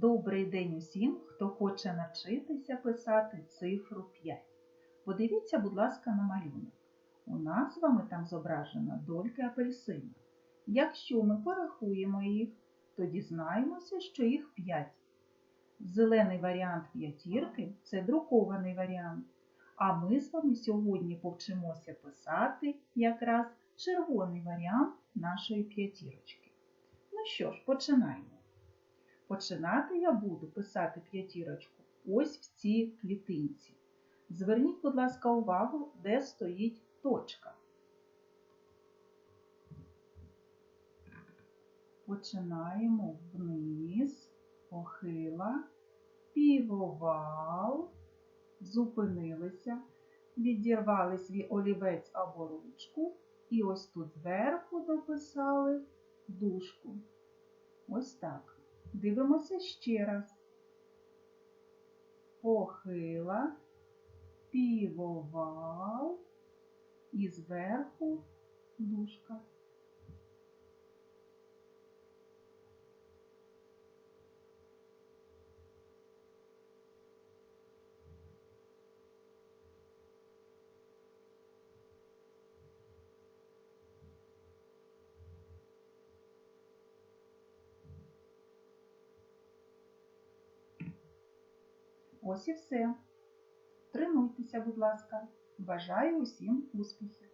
Добрий день усім, хто хоче навчитися писати цифру 5. Подивіться, будь ласка, на малюнок. У нас з вами там зображено дольки апельсина. Якщо ми порахуємо їх, то дізнаємося, що їх 5. Зелений варіант п'ятірки це друкований варіант. А ми з вами сьогодні повчимося писати якраз червоний варіант нашої п'ятірочки. Ну що ж, починаємо. Починати я буду писати п'ятірочку ось в цій клітинці. Зверніть, будь ласка, увагу, де стоїть точка. Починаємо вниз, похила, півовал, зупинилися, відірвали свій олівець або ручку і ось тут зверху дописали дужку. Ось так. Дивимося ще раз. Похила, півовал і зверху Ось і все. Тренуйтеся, будь ласка. Бажаю усім успіхів!